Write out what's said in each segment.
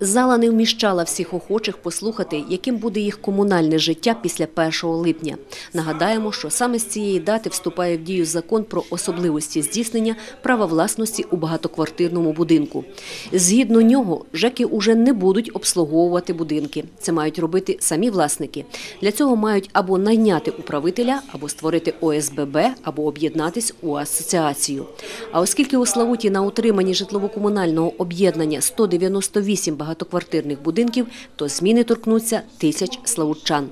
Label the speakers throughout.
Speaker 1: Зала не вміщала всіх охочих послухати, яким буде їх комунальне життя після 1 липня. Нагадаємо, що саме з цієї дати вступає в дію закон про особливості здійснення права власності у багатоквартирному будинку. Згідно нього, ЖЕКи уже не будуть обслуговувати будинки. Це мають робити самі власники. Для цього мають або найняти управителя, або створити ОСББ, або об'єднатись у асоціацію. А оскільки у Славуті на утриманні житлово-комунального об'єднання 198 багатоквартирних будинків, то зміни торкнуться тисяч славутчан.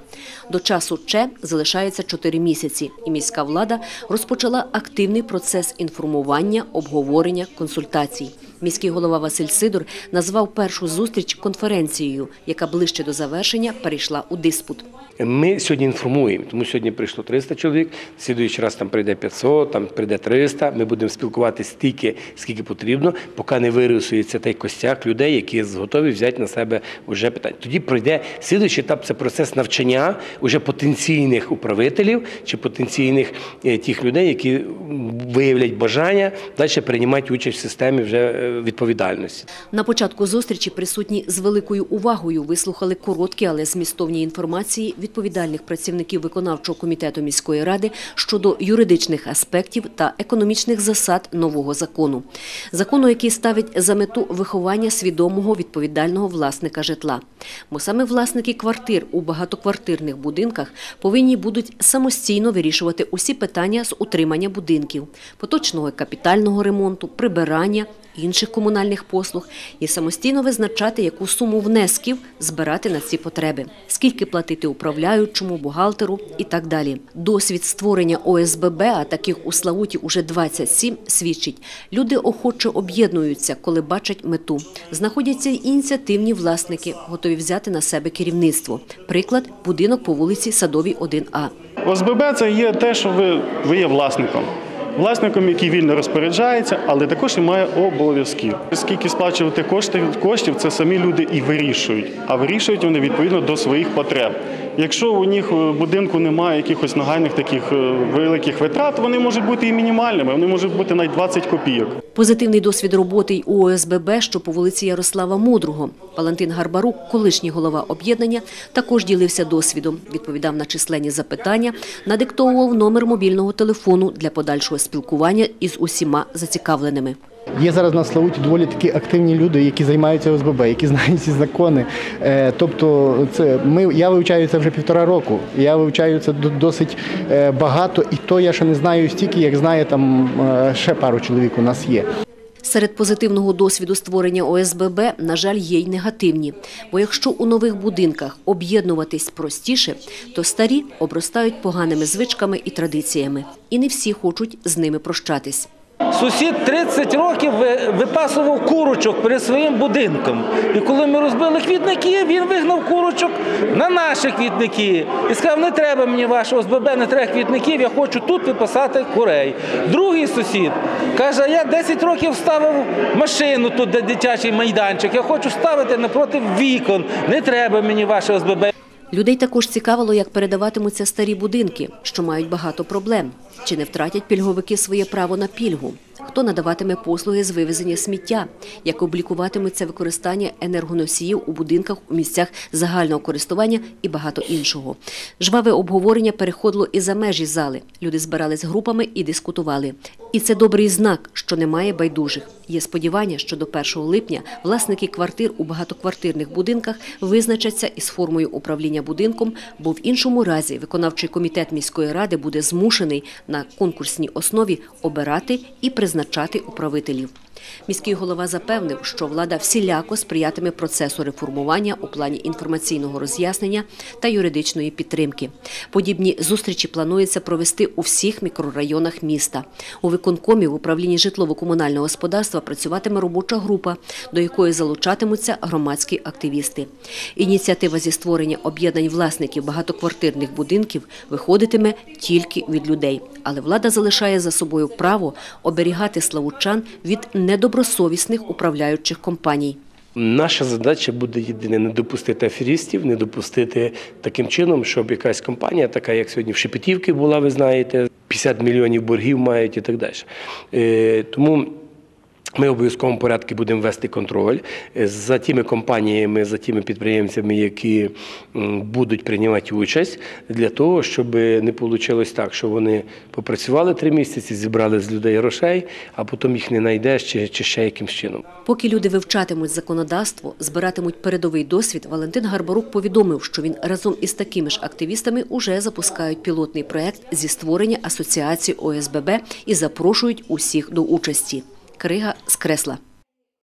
Speaker 1: До часу ЧЕ залишається 4 місяці, і міська влада розпочала активний процес інформування, обговорення, консультацій. Міський голова Василь Сидор назвав першу зустріч конференцією, яка ближче до завершення перейшла у диспут.
Speaker 2: Ми сьогодні інформуємо, тому сьогодні прийшло 300 чоловік, слідуючий раз там прийде 500, там прийде 300. Ми будемо спілкуватися стільки, скільки потрібно, поки не вирисується той костяк людей, які готові взяти на себе вже питання. Тоді пройде слідуючий етап це процес навчання уже потенційних управителів чи потенційних е, тих людей, які виявлять бажання далі приймати участь в системі вже е, відповідальності.
Speaker 1: На початку зустрічі присутні з великою увагою вислухали короткі, але змістовні інформації відповідальних працівників виконавчого комітету міської ради щодо юридичних аспектів та економічних засад нового закону. Закону, який ставить за мету виховання свідомого відповідального власника житла. Бо саме власники квартир у багатоквартирних будинках повинні будуть самостійно вирішувати усі питання з утримання будинків, поточного капітального ремонту, прибирання, інших комунальних послуг і самостійно визначати, яку суму внесків збирати на ці потреби, скільки платити управляючому, бухгалтеру і так далі. Досвід створення ОСББ, а таких у Славуті уже 27, свідчить. Люди охоче об'єднуються, коли бачать мету. Знаходяться й ініціативні власники, готові взяти на себе керівництво. Приклад – будинок по вулиці Садовій 1А.
Speaker 3: ОСББ це є те, що ви, ви є власником. Власником, який вільно розпоряджається, але також і має обов'язків. Скільки сплачувати кошти, коштів, це самі люди і вирішують. А вирішують вони відповідно до своїх потреб. Якщо у них в будинку немає якихось нагальних таких е, великих витрат, вони можуть бути і мінімальними, вони можуть бути навіть 20 копійок.
Speaker 1: Позитивний досвід роботи й у ОСББ, що по вулиці Ярослава Мудрого. Валентин Гарбарук, колишній голова об'єднання, також ділився досвідом, відповідав на численні запитання, надиктовував номер мобільного телефону для подальшого спілкування із усіма зацікавленими.
Speaker 4: Є зараз на Славуті доволі такі активні люди, які займаються ОСББ, які знають ці закони. Е, Тобто, це ми я вивчаю це вже півтора року. Я вивчаю це до- досить е, багато, і то я ще не знаю стільки, як знає там е, ще пару чоловік у нас є.
Speaker 1: Серед позитивного досвіду створення ОСББ, на жаль, є й негативні. Бо якщо у нових будинках об'єднуватись простіше, то старі обростають поганими звичками і традиціями. І не всі хочуть з ними прощатись.
Speaker 5: Сусід 30 років випасував курочок перед своїм будинком. І коли ми розбили квітники, він вигнав курочок на наші квітники. І сказав, не треба мені вашого СББ, не треба квітників, я хочу тут випасати курей. Другий сусід каже, я 10 років ставив машину тут, де дитячий майданчик. Я хочу ставити напроти вікон. Не треба мені вашого СББ.
Speaker 1: Людей також цікавило, як передаватимуться старі будинки, що мають багато проблем. Чи не втратять пільговики своє право на пільгу? Хто надаватиме послуги з вивезення сміття? Як облікуватиметься використання енергоносіїв у будинках у місцях загального користування і багато іншого? Жваве обговорення переходило і за межі зали. Люди збирались групами і дискутували. І це добрий знак, що немає байдужих. Є сподівання, що до 1 липня власники квартир у багатоквартирних будинках визначаться із формою управління будинком, бо в іншому разі виконавчий комітет міської ради буде змушений на конкурсній основі обирати і призначати управителів. Міський голова запевнив, що влада всіляко сприятиме процесу реформування у плані інформаційного роз'яснення та юридичної підтримки. Подібні зустрічі планується провести у всіх мікрорайонах міста. У виконкомі в управлінні житлово-комунального господарства працюватиме робоча група, до якої залучатимуться громадські активісти. Ініціатива зі створення об'єднань власників багатоквартирних будинків виходитиме тільки від людей, але влада залишає за собою право оберігати славучан від недобросовісних управляючих компаній.
Speaker 2: Наша задача буде єдине не допустити аферістів, не допустити таким чином, щоб якась компанія, така як сьогодні в Шепетівці була, ви знаєте, 50 мільйонів боргів мають і так далі. Е, Тому Ми в обов'язковому порядку будемо вести контроль е, за тими компаніями, за тими підприємцями, які будуть приймати участь, для того, щоб не вийшло так, що вони попрацювали три місяці, зібрали з людей грошей, а потім їх не знайдеш чи, чи ще якимсь чином.
Speaker 1: Поки люди вивчатимуть законодавство, збиратимуть передовий досвід, Валентин Гарбарук повідомив, що він разом із такими ж активістами уже запускають пілотний проект зі створення асоціації ОСББ і запрошують усіх до участі. Крига з кресла.